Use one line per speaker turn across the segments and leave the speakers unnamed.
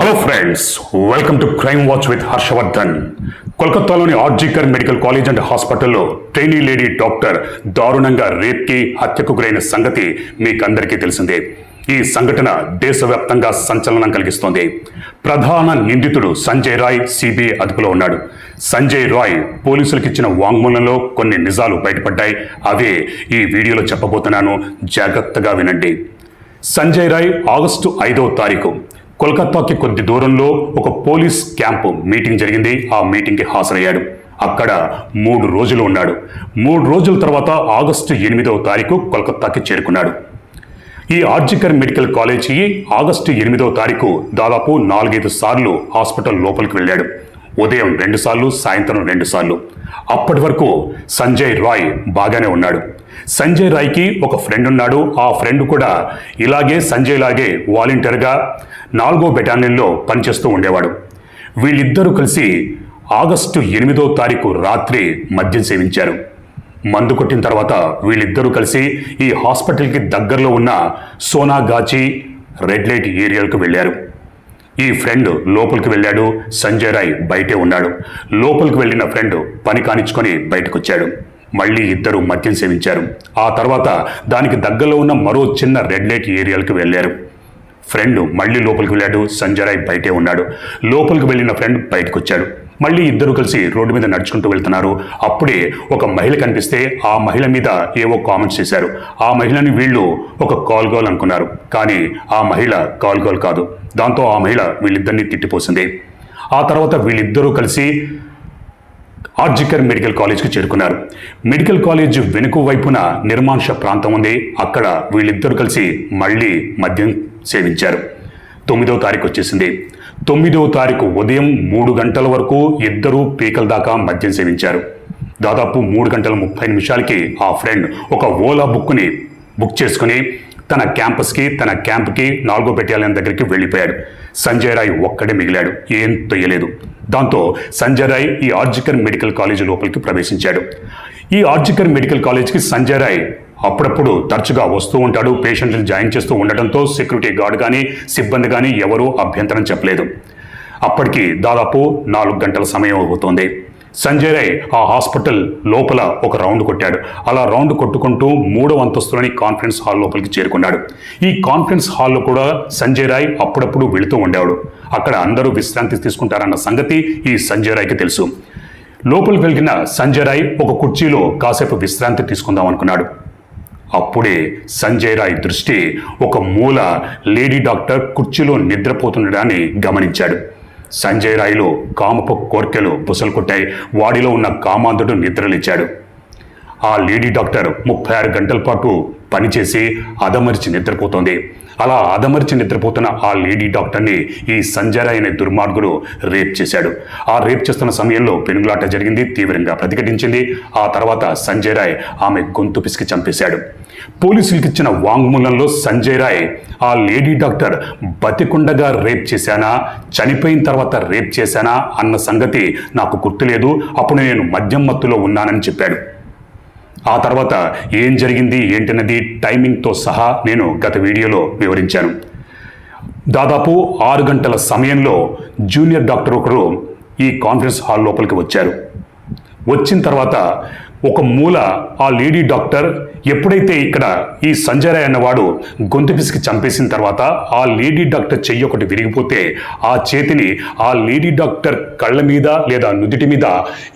Hello friends welcome to crime watch with Harshavardhan కోల్కతాలోని RG Kar medical college and హాస్పిటల్లో trainee lady doctor దారుణంగా రేప్కి హత్యకు గురైన సంగతి మీకందరికీ తెలిసిందే. ఈ సంఘటన దేశవ్యాప్తంగా సంచలనం కలిగిస్తోంది. ప్రధాన నిందితుడు సంజయ్ రాయ్ సిబిఐ అదుపులో ఉన్నాడు. సంజయ్ రాయ్ పోలీసులకు ఇచ్చిన వాంగ్మూలంలో కొన్ని నిజాలు బయటపడ్డాయి. అవే ఈ వీడియోలో చెప్పబోతున్నాను. జాగ్రత్తగా వినండి. సంజయ్ రాయ్ ఆగస్టు ఐదవ తారీఖు కోల్కతాకి కొద్ది దూరంలో ఒక పోలీస్ క్యాంపు మీటింగ్ జరిగింది. ఆ మీటింగ్కి హాజరయ్యాడు. అక్కడ మూడు రోజులు ఉన్నాడు. మూడు రోజుల తర్వాత ఆగస్టు ఎనిమిదవ తారీఖు కోల్కతాకి చేరుకున్నాడు. ఈ ఆర్జికర్ మెడికల్ కాలేజీ ఆగస్టు ఎనిమిదవ తారీఖు దాదాపు నాలుగైదు సార్లు హాస్పిటల్ లోపలికి వెళ్ళాడు. ఉదయం రెండుసార్లు సాయంత్రం రెండుసార్లు. అప్పటి వరకు సంజయ్ రాయ్ బాగానే ఉన్నాడు. సంజయ్ రాయ్కి ఒక ఫ్రెండ్ ఉన్నాడు. ఆ ఫ్రెండ్ కూడా ఇలాగే సంజయ్ లాగే వాలంటీర్గా నాలుగో బెటాలియన్లో పనిచేస్తూ ఉండేవాడు. వీళ్ళిద్దరూ కలిసి ఆగస్టు ఎనిమిదో తారీఖు రాత్రి మద్యం సేవించారు. మందు కొట్టిన తర్వాత వీళ్ళిద్దరూ కలిసి ఈ హాస్పిటల్కి దగ్గరలో ఉన్న సోనాగాచి రెడ్ లైట్ ఏరియాలకు వెళ్ళారు. ఈ ఫ్రెండ్ లోపలికి వెళ్ళాడు సంజయ్ రాయ్ బయటే ఉన్నాడు. లోపలికి వెళ్ళిన ఫ్రెండ్ పని కానిచ్చుకొని బయటకొచ్చాడు. మళ్ళీ ఇద్దరు మద్యం సేవించారు. ఆ తర్వాత దానికి దగ్గరలో ఉన్న మరో చిన్న రెడ్ లైట్ ఏరియాలకు వెళ్ళారు. ఫ్రెండ్ మళ్ళీ లోపలికి వెళ్ళాడు సంజయ్ రాయ్ బయటే ఉన్నాడు. లోపలికి వెళ్ళిన ఫ్రెండ్ బయటకు వచ్చాడు మళ్ళీ ఇద్దరు కలిసి రోడ్డు మీద నడుచుకుంటూ వెళ్తున్నారు. అప్పుడే ఒక మహిళ కనిపిస్తే ఆ మహిళ మీద ఏవో కామెంట్స్ చేశారు. ఆ మహిళని వీళ్ళు ఒక కాల్ గోల్ అనుకున్నారు. కానీ ఆ మహిళ కాల్ గోల్ కాదు. దాంతో ఆ మహిళ వీళ్ళిద్దరిని తిట్టిపోసింది. ఆ తర్వాత వీళ్ళిద్దరూ కలిసి ఆర్జికర్ మెడికల్ కాలేజ్కి చేరుకున్నారు. మెడికల్ కాలేజ్ వెనుక వైపున నిర్మానుష ప్రాంతం ఉంది. అక్కడ వీళ్ళిద్దరూ కలిసి మళ్ళీ మద్యం సేవించారు. తొమ్మిదో తారీఖు వచ్చేసింది. తొమ్మిదవ తారీఖు ఉదయం మూడు గంటల వరకు ఇద్దరూ పీకల దాకా మద్యం సేవించారు. దాదాపు మూడు గంటల ముప్పై నిమిషాలకి ఆ ఫ్రెండ్ ఒక ఓలా బుక్ని బుక్ చేసుకుని తన క్యాంపస్కి తన క్యాంప్కి నాలుగో బెటాలియన్ దగ్గరికి వెళ్ళిపోయాడు. సంజయ్ రాయ్ ఒక్కడే మిగిలాడు. ఏం తొయ్యలేదు. దాంతో సంజయ్ రాయ్ ఈ ఆర్జికర్ మెడికల్ కాలేజీ లోపలికి ప్రవేశించాడు. ఈ ఆర్జికర్ మెడికల్ కాలేజ్కి సంజయ్ రాయ్ అప్పుడప్పుడు తరచుగా వస్తూ ఉంటాడు. పేషెంట్లను జాయిన్ చేస్తూ ఉండటంతో సెక్యూరిటీ గార్డ్ కానీ సిబ్బంది కానీ ఎవరూ అభ్యంతరం చెప్పలేదు. అప్పటికి దాదాపు నాలుగు గంటల సమయం అవుతోంది. సంజయ్ రాయ్ ఆ హాస్పిటల్ లోపల ఒక రౌండ్ కొట్టాడు. అలా రౌండ్ కొట్టుకుంటూ మూడవ అంతస్తులోని కాన్ఫరెన్స్ హాల్ లోపలికి చేరుకున్నాడు. ఈ కాన్ఫరెన్స్ హాల్లో కూడా సంజయ్ రాయ్ అప్పుడప్పుడు వెళుతూ ఉండేవాడు. అక్కడ అందరూ విశ్రాంతి తీసుకుంటారన్న సంగతి ఈ సంజయ్ రాయ్కి తెలుసు. లోపలికి వెళ్ళిన సంజయ్ రాయ్ ఒక కుర్చీలో కాసేపు విశ్రాంతి తీసుకుందాం అనుకున్నాడు. అప్పుడే సంజయ్ రాయ్ దృష్టి ఒక మూల లేడీ డాక్టర్ కుర్చీలో నిద్రపోతుండడాన్ని గమనించాడు. సంజయ్ రాయ్లో కామపు కోర్కెలు బుసలు కొట్టాయి వాడిలో ఉన్న కామాంధుడు నిద్రలేచాడు. ఆ లేడీ డాక్టర్ ముప్పై ఆరు గంటల పాటు పనిచేసి అదమరిచి నిద్రపోతోంది. అలా అదమర్చి నిద్రపోతున్న ఆ లేడీ డాక్టర్ని ఈ సంజయ్ అనే దుర్మార్గుడు రేప్ చేశాడు. ఆ రేప్ చేస్తున్న సమయంలో పెనుగులాట జరిగింది తీవ్రంగా ప్రతిఘటించింది. ఆ తర్వాత సంజయ్ రాయ్ ఆమె గొంతు పిసికి చంపేశాడు. పోలీసులకు ఇచ్చిన వాంగ్మూలంలో సంజయ్ రాయ్ ఆ లేడీ డాక్టర్ బతికుండగా రేప్ చేశానా చనిపోయిన తర్వాత రేప్ చేశానా అన్న సంగతి నాకు గుర్తులేదు. అప్పుడు నేను మద్యం మత్తులో ఉన్నానని చెప్పాడు. ఆ తర్వాత ఏం జరిగింది ఏంటన్నది టైమింగ్తో సహా నేను గత వీడియోలో వివరించాను. దాదాపు ఆరు గంటల సమయంలో జూనియర్ డాక్టర్ ఒకరు ఈ కాన్ఫరెన్స్ హాల్ లోపలికి వచ్చారు. వచ్చిన తర్వాత ఒక మూల ఆ లేడీ డాక్టర్ ఎప్పుడైతే ఇక్కడ ఈ సంజయ్ అన్నవాడు గొంతు పిసికి చంపేసిన తర్వాత ఆ లేడీ డాక్టర్ చెయ్యి ఒకటి విరిగిపోతే ఆ చేతిని ఆ లేడీ డాక్టర్ కళ్ళ మీద లేదా నుదిటి మీద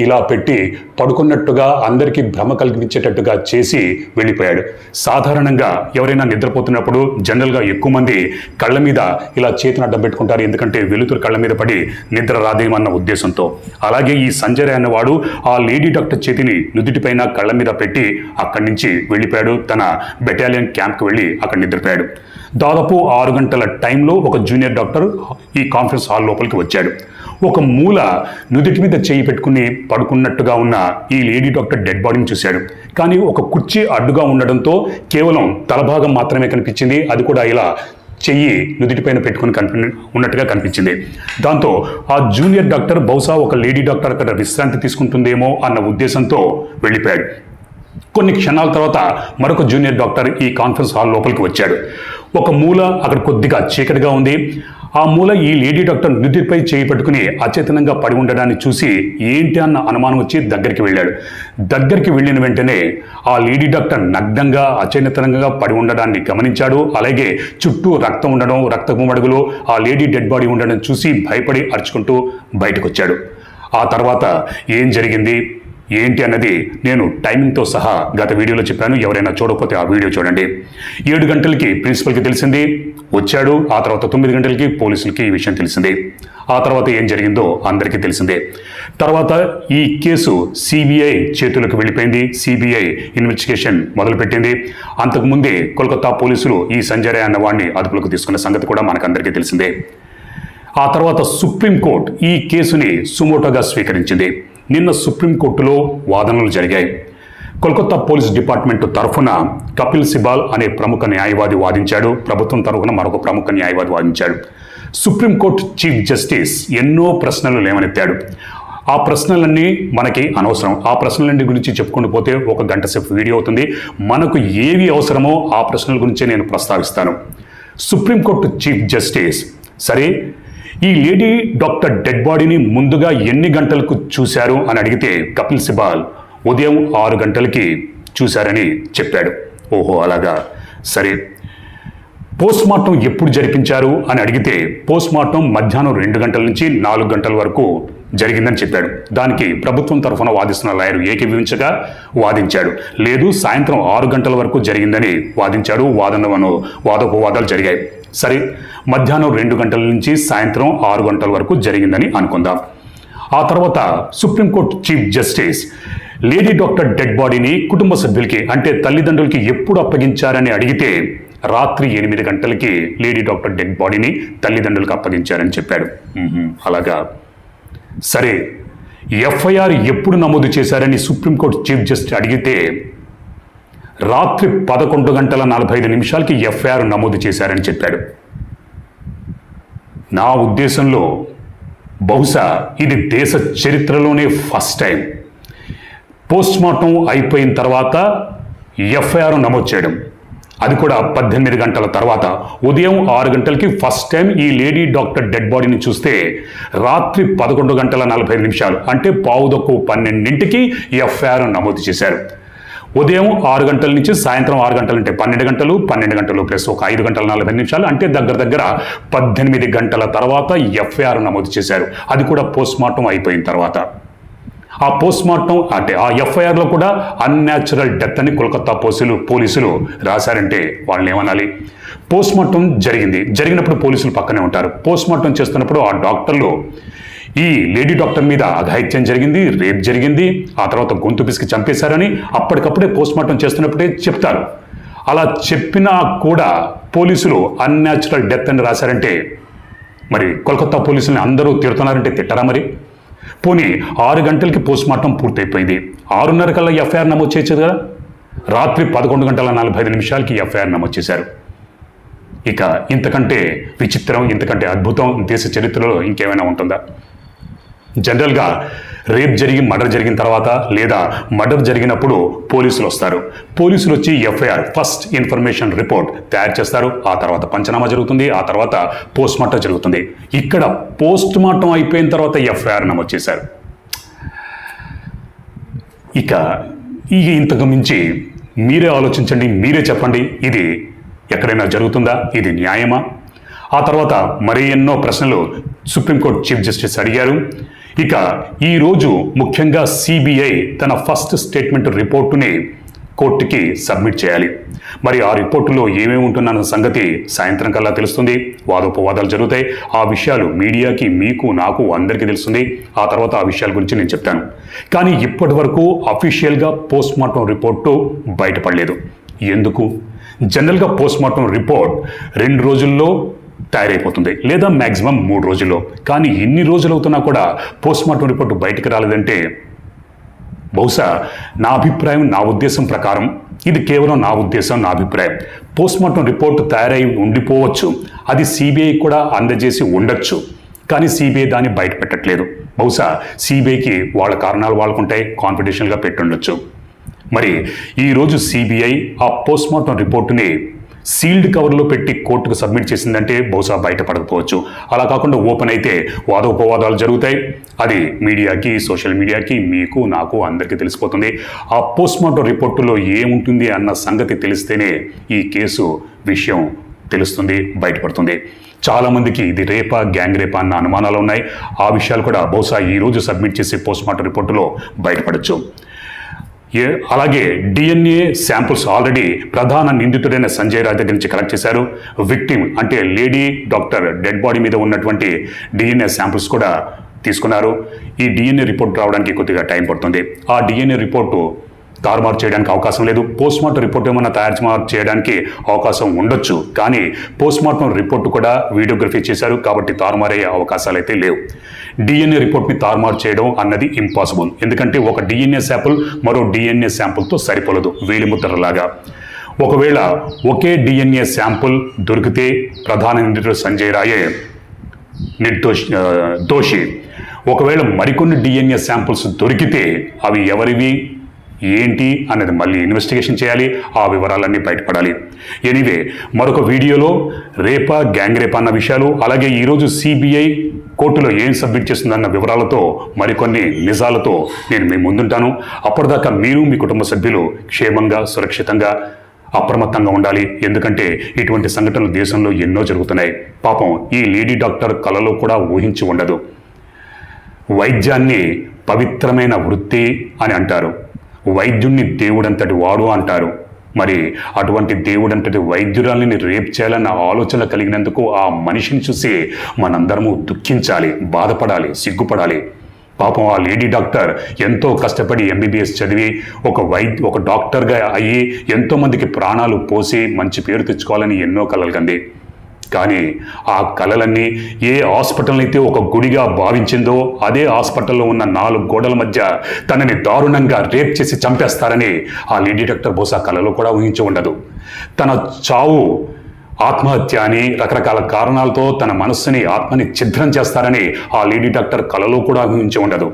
ఇలా పెట్టి పడుకున్నట్టుగా అందరికీ భ్రమ కలిగించేటట్టుగా చేసి వెళ్ళిపోయాడు. సాధారణంగా ఎవరైనా నిద్రపోతున్నప్పుడు జనరల్గా ఎక్కువ మంది కళ్ళ మీద ఇలా చేతిని అడ్డం పెట్టుకుంటారు. ఎందుకంటే వెలుతురు కళ్ళ మీద పడి నిద్ర రాదేమన్న ఉద్దేశంతో. అలాగే ఈ సంజయ్ అన్నవాడు ఆ లేడీ డాక్టర్ చేతిని నుదుటిపైన కళ్ళ మీద పెట్టి అక్కడి నుంచి వెళ్ళిపోయాడు. తన బెటాలియన్ క్యాంప్కి వెళ్ళి అక్కడ నిద్రపోయాడు. దాదాపు ఆరు గంటల టైంలో ఒక జూనియర్ డాక్టర్ ఈ కాన్ఫరెన్స్ హాల్ లోపలికి వచ్చాడు. ఒక మూల నుదుటి మీద చేయి పెట్టుకుని పడుకున్నట్టుగా ఉన్న ఈ లేడీ డాక్టర్ డెడ్ బాడీని చూశాడు. కానీ ఒక కుర్చీ అడ్డుగా ఉండడంతో కేవలం తలభాగం మాత్రమే కనిపించింది. అది కూడా ఇలా చెయ్యి నుదుటిపైన పెట్టుకుని కనిపి ఉన్నట్టుగా కనిపించింది. దాంతో ఆ జూనియర్ డాక్టర్ బహుశా ఒక లేడీ డాక్టర్ అక్కడ విశ్రాంతి తీసుకుంటుందేమో అన్న ఉద్దేశంతో వెళ్ళిపోయాడు. కొన్ని క్షణాల తర్వాత మరొక జూనియర్ డాక్టర్ ఈ కాన్ఫరెన్స్ హాల్ లోపలికి వచ్చాడు. ఒక మూల అక్కడ కొద్దిగా చీకటిగా ఉంది. ఆ మూల ఈ లేడీ డాక్టర్ నుదిపై చేయి పట్టుకుని అచేతనంగా పడి ఉండడాన్ని చూసి ఏంటి అన్న అనుమానం వచ్చి దగ్గరికి వెళ్ళాడు. దగ్గరికి వెళ్ళిన వెంటనే ఆ లేడీ డాక్టర్ నగ్నంగా అచేతనంగా పడి ఉండడాన్ని గమనించాడు. అలాగే చుట్టూ రక్తం ఉండడం రక్తపు మడుగులో ఆ లేడీ డెడ్ బాడీ ఉండడం చూసి భయపడి అరుచుకుంటూ బయటకు వచ్చాడు ఆ తర్వాత ఏం జరిగింది? ఏంటి అన్నది నేను టైమింగ్తో సహా గత వీడియోలో చెప్పాను. ఎవరైనా చూడకపోతే ఆ వీడియో చూడండి. ఏడు గంటలకి ప్రిన్సిపల్కి తెలిసింది. వచ్చాడు. ఆ తర్వాత తొమ్మిది గంటలకి పోలీసులకి ఈ విషయం తెలిసింది. ఆ తర్వాత ఏం జరిగిందో అందరికీ తెలిసిందే. తర్వాత ఈ కేసు సిబిఐ చేతులకు వెళ్ళిపోయింది. సిబిఐ ఇన్వెస్టిగేషన్ మొదలుపెట్టింది. అంతకుముందే కోల్కతా పోలీసులు ఈ సంజయ్ అన్న వాడిని అదుపులోకి తీసుకున్న సంగతి కూడా మనకందరికీ తెలిసిందే. ఆ తర్వాత సుప్రీంకోర్టు ఈ కేసుని సుమోటోగా స్వీకరించింది. నిన్న సుప్రీంకోర్టులో వాదనలు జరిగాయి. కోల్కతా పోలీస్ డిపార్ట్మెంట్ తరఫున కపిల్ సిబాల్ అనే ప్రముఖ న్యాయవాది వాదించాడు. ప్రభుత్వం తరఫున మరొక ప్రముఖ న్యాయవాది వాదించాడు. సుప్రీంకోర్టు చీఫ్ జస్టిస్ ఎన్నో ప్రశ్నలు లేవనెత్తాడు. ఆ ప్రశ్నలన్నీ మనకి అనవసరం. ఆ ప్రశ్నలన్నీ గురించి చెప్పుకుంటూ పోతే ఒక గంట సేపు వీడియో అవుతుంది. మనకు ఏవి అవసరమో ఆ ప్రశ్నల గురించే నేను ప్రస్తావిస్తాను. సుప్రీంకోర్టు చీఫ్ జస్టిస్ సరే ఈ లేడీ డాక్టర్ డెడ్ బాడీని ముందుగా ఎన్ని గంటలకు చూశారు అని అడిగితే కపిల్ సిబాల్ ఉదయం ఆరు గంటలకి చూశారని చెప్పాడు. ఓహో అలాగా. సరే. పోస్ట్ మార్టం ఎప్పుడు జరిపించారు అని అడిగితే పోస్ట్ మార్టం మధ్యాహ్నం రెండు గంటల నుంచి నాలుగు గంటల వరకు జరిగిందని చెప్పాడు. దానికి ప్రభుత్వం తరఫున వాదిస్తున్న లాయర్ ఏకీభవించగా వాదించాడు. లేదు సాయంత్రం ఆరు గంటల వరకు జరిగిందని వాదించాడు వాదన వాదోపవాదాలు జరిగాయి. సరే మధ్యాహ్నం రెండు గంటల నుంచి సాయంత్రం ఆరు గంటల వరకు జరిగిందని అనుకుందాం. ఆ తర్వాత supreme court chief justice lady doctor dead బాడీని కుటుంబ సభ్యులకి అంటే తల్లిదండ్రులకి ఎప్పుడు అప్పగించారని అడిగితే రాత్రి ఎనిమిది గంటలకి లేడీ డాక్టర్ డెడ్ బాడీని తల్లిదండ్రులకు అప్పగించారని చెప్పాడు. అలాగా? సరే ఎఫ్ఐఆర్ ఎప్పుడు నమోదు చేశారని సుప్రీంకోర్టు చీఫ్ జస్టిస్ అడిగితే రాత్రి పదకొండు గంటల నలభై ఐదు నిమిషాలకి ఎఫ్ఐఆర్ నమోదు చేశారని చెప్పాడు. నా ఉద్దేశంలో బహుశా ఇది దేశ చరిత్రలోనే ఫస్ట్ టైం. పోస్ట్ మార్టం అయిపోయిన తర్వాత ఎఫ్ఐఆర్ నమోదు చేయడం. అది కూడా పద్దెనిమిది గంటల తర్వాత. ఉదయం ఆరు గంటలకి ఫస్ట్ టైం ఈ లేడీ డాక్టర్ డెడ్ బాడీని చూస్తే రాత్రి పదకొండు గంటల నలభై నిమిషాలు అంటే పావుదొక్కు పన్నెండింటికి ఎఫ్ఐఆర్ నమోదు చేశారు. ఉదయం ఆరు గంటల నుంచి సాయంత్రం ఆరు గంటలు అంటే పన్నెండు గంటలు పన్నెండు గంటలు ప్లస్ ఒక ఐదు గంటల నలభై నిమిషాలు అంటే దగ్గర దగ్గర పద్దెనిమిది గంటల తర్వాత ఎఫ్ఐఆర్ నమోదు చేశారు. అది కూడా పోస్ట్ మార్టం అయిపోయిన తర్వాత. ఆ పోస్ట్ మార్టం అంటే ఆ ఎఫ్ఐఆర్లో కూడా అన్యాచురల్ డెత్ అని కోల్కతా పోలీసులు పోలీసులు రాశారంటే వాళ్ళని ఏమనాలి? పోస్ట్ మార్టం జరిగింది. జరిగినప్పుడు పోలీసులు పక్కనే ఉంటారు. పోస్ట్ మార్టం చేస్తున్నప్పుడు ఆ డాక్టర్లు ఈ లేడీ డాక్టర్ మీద అఘాయిత్యం జరిగింది రేప్ జరిగింది. ఆ తర్వాత గొంతు పిసికి చంపేశారని అప్పటికప్పుడే పోస్ట్మార్టం చేస్తున్నప్పుడే చెప్తారు. అలా చెప్పినా కూడా పోలీసులు అన్యాచురల్ డెత్ అని రాశారంటే మరి కోల్కతా పోలీసుల్ని అందరూ తిడుతున్నారంటే తిట్టరా మరి? పోనీ ఆరు గంటలకి పోస్ట్మార్టం పూర్తయిపోయింది. ఆరున్నర కల్లా ఎఫ్ఐఆర్ నమోదు చేయొచ్చు కదా? రాత్రి పదకొండు గంటల నలభై ఐదు నిమిషాలకి ఎఫ్ఐఆర్ నమోదు చేశారు. ఇక ఇంతకంటే విచిత్రం ఇంతకంటే అద్భుతం దేశ చరిత్రలో ఇంకేమైనా ఉంటుందా? జనరల్గా రేప్ జరిగి మర్డర్ జరిగిన తర్వాత లేదా మర్డర్ జరిగినప్పుడు పోలీసులు వస్తారు. పోలీసులు వచ్చి ఎఫ్ఐఆర్ ఫస్ట్ ఇన్ఫర్మేషన్ రిపోర్ట్ తయారు చేస్తారు. ఆ తర్వాత పంచనామా జరుగుతుంది ఆ తర్వాత పోస్ట్ మార్టం జరుగుతుంది. ఇక్కడ పోస్ట్ మార్టం అయిపోయిన తర్వాత ఎఫ్ఐఆర్ నమోదు చేశారు. ఇక ఇక ఇంతకు మించి మీరే ఆలోచించండి మీరే చెప్పండి. ఇది ఎక్కడైనా జరుగుతుందా? ఇది న్యాయమా? ఆ తర్వాత మరి ఎన్నో ప్రశ్నలు సుప్రీంకోర్టు చీఫ్ జస్టిస్ అడిగారు. ఇక ఈరోజు ముఖ్యంగా సిబిఐ తన ఫస్ట్ స్టేట్మెంట్ రిపోర్టుని కోర్టుకి సబ్మిట్ చేయాలి. మరి ఆ రిపోర్టులో ఏమేమి ఉంటున్న సంగతి సాయంత్రం కల్లా తెలుస్తుంది. వాదోపవాదాలు జరుగుతాయి. ఆ విషయాలు మీడియాకి మీకు నాకు అందరికీ తెలుస్తుంది. ఆ తర్వాత ఆ విషయాల గురించి నేను చెప్తాను. కానీ ఇప్పటి వరకు అఫీషియల్గా పోస్ట్ మార్టం రిపోర్టు బయటపడలేదు. ఎందుకు? జనరల్గా పోస్ట్ మార్టం రిపోర్ట్ రెండు రోజుల్లో తయారైపోతుంది లేదా మ్యాక్సిమం మూడు రోజుల్లో. కానీ ఎన్ని రోజులు అవుతున్నా కూడా పోస్ట్ మార్టం రిపోర్ట్ బయటకు రాలేదంటే బహుశా నా అభిప్రాయం నా ఉద్దేశం ప్రకారం ఇది కేవలం నా ఉద్దేశం నా అభిప్రాయం. పోస్ట్ మార్టం రిపోర్ట్ తయారై ఉండిపోవచ్చు. అది సిబిఐ కూడా అందజేసి ఉండొచ్చు. కానీ సిబిఐ దాన్ని బయట పెట్టట్లేదు బహుశా సిబిఐకి వాళ్ళ కారణాలు వాళ్ళకుంటాయి కాన్ఫిడెన్షియల్గా పెట్టుండొచ్చు. మరి ఈరోజు సిబిఐ ఆ పోస్ట్ మార్టం రిపోర్టుని సీల్డ్ కవర్లో పెట్టి కోర్టుకు సబ్మిట్ చేసిందంటే బహుశా బయటపడకపోవచ్చు. అలా కాకుండా ఓపెన్ అయితే వాదోపవాదాలు జరుగుతాయి. అది మీడియాకి సోషల్ మీడియాకి మీకు నాకు అందరికీ తెలిసిపోతుంది. ఆ పోస్ట్మార్టం రిపోర్టులో ఏముంటుంది అన్న సంగతి తెలిస్తేనే ఈ కేసు విషయం తెలుస్తుంది బయటపడుతుంది. చాలామందికి ఇది రేపా గ్యాంగ్ రేపా అన్న అనుమానాలు ఉన్నాయి. ఆ విషయాలు కూడా బహుశా ఈ రోజు సబ్మిట్ చేసే పోస్ట్మార్టం రిపోర్టులో బయటపడచ్చు. అలాగే డిఎన్ఏ శాంపుల్స్ ఆల్రెడీ ప్రధాన నిందితుడైన సంజయ్ రాజ్ దగ్గర నుంచి కలెక్ట్ చేశారు. విక్టిమ్ అంటే లేడీ డాక్టర్ డెడ్ బాడీ మీద ఉన్నటువంటి డిఎన్ఏ శాంపుల్స్ కూడా తీసుకున్నారు. ఈ డిఎన్ఏ రిపోర్ట్ రావడానికి కొద్దిగా టైం పడుతుంది. ఆ డిఎన్ఏ రిపోర్టు తారుమారు చేయడానికి అవకాశం లేదు. పోస్ట్ మార్టం రిపోర్ట్ ఏమైనా తయారు చేయడానికి అవకాశం ఉండొచ్చు. కానీ పోస్ట్ మార్టం రిపోర్ట్ కూడా వీడియోగ్రఫీ చేశారు. కాబట్టి తారుమారయ్యే అవకాశాలు అయితే లేవు. డిఎన్ఏ రిపోర్ట్ని తారుమారు చేయడం అన్నది ఇంపాసిబుల్ ఎందుకంటే ఒక డిఎన్ఏ శాంపుల్ మరో డిఎన్ఏ శాంపుల్తో సరిపోలదు. వేలిముద్రలాగా ఒకవేళ ఒకే డిఎన్ఏ శాంపుల్ దొరికితే ప్రధాన నిందితుడు సంజయ్ రాయే నిర్దోషి దోషి. ఒకవేళ మరికొన్ని డిఎన్ఏ శాంపుల్స్ దొరికితే అవి ఎవరివి? ఏంటి అన్నది మళ్ళీ ఇన్వెస్టిగేషన్ చేయాలి ఆ వివరాలన్నీ బయటపడాలి. ఎనీవే మరొక వీడియోలో రేపా గ్యాంగ్ రేపా అన్న విషయాలు అలాగే ఈరోజు సిబిఐ కోర్టులో ఏం సబ్మిట్ చేస్తుందన్న వివరాలతో మరికొన్ని నిజాలతో నేను మీ ముందుంటాను. అప్పటిదాకా మీరు మీ కుటుంబ సభ్యులు క్షేమంగా సురక్షితంగా అప్రమత్తంగా ఉండాలి. ఎందుకంటే ఇటువంటి సంఘటనలు దేశంలో ఎన్నో జరుగుతున్నాయి. పాపం ఈ లేడీ డాక్టర్ కలలో కూడా ఊహించి ఉండదు. వైద్యాన్ని పవిత్రమైన వృత్తి అని అంటారు. వైద్యుణ్ణి దేవుడంతటి వాడు అంటారు. మరి అటువంటి దేవుడంతటి వైద్యురాలిని రేప్ చేయాలన్న ఆలోచన కలిగినందుకు ఆ మనిషిని చూసి మనందరము దుఃఖించాలి బాధపడాలి సిగ్గుపడాలి. పాపం ఆ లేడీ డాక్టర్ ఎంతో కష్టపడి ఎంబీబీఎస్ చదివి ఒక వైద్య ఒక డాక్టర్గా అయ్యి ఎంతోమందికి ప్రాణాలు పోసి మంచి పేరు తెచ్చుకోవాలని ఎన్నో కలలు కంది. కానీ ఆ కళలన్నీ ఏ హాస్పిటల్ అయితే ఒక గుడిగా భావించిందో అదే హాస్పిటల్లో ఉన్న నాలుగు గోడల మధ్య తనని దారుణంగా రేప్ చేసి చంపేస్తారని ఆ లేడీ డాక్టర్ బహుశా కళలో కూడా ఊహించి ఉండదు. తన చావు ఆత్మహత్య అని రకరకాల కారణాలతో తన మనస్సుని ఆత్మని ఛిద్రం చేస్తారని ఆ లేడీ డాక్టర్ కళలో కూడా ఊహించి ఉండదు.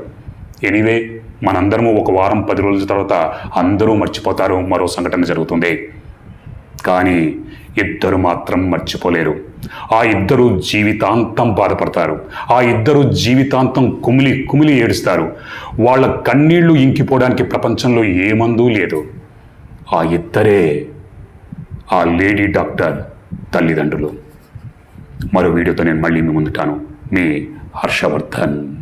ఎనీవే మనందరము ఒక వారం పది రోజుల తర్వాత అందరూ మర్చిపోతారు. మరో సంఘటన జరుగుతుంది. కానీ ఇద్దరు మాత్రం మర్చిపోలేరు. ఆ ఇద్దరు జీవితాంతం బాధపడతారు. ఆ ఇద్దరు జీవితాంతం కుమిలి కుమిలి ఏడుస్తారు. వాళ్ళ కన్నీళ్ళు ఇంకిపోవడానికి ప్రపంచంలో ఏ మందు లేదు. ఆ ఇద్దరే ఆ లేడీ డాక్టర్ తల్లిదండ్రులు. మరో వీడియోతో నేను మళ్ళీ మీ ముందుటాను. మీ హర్షవర్ధన్.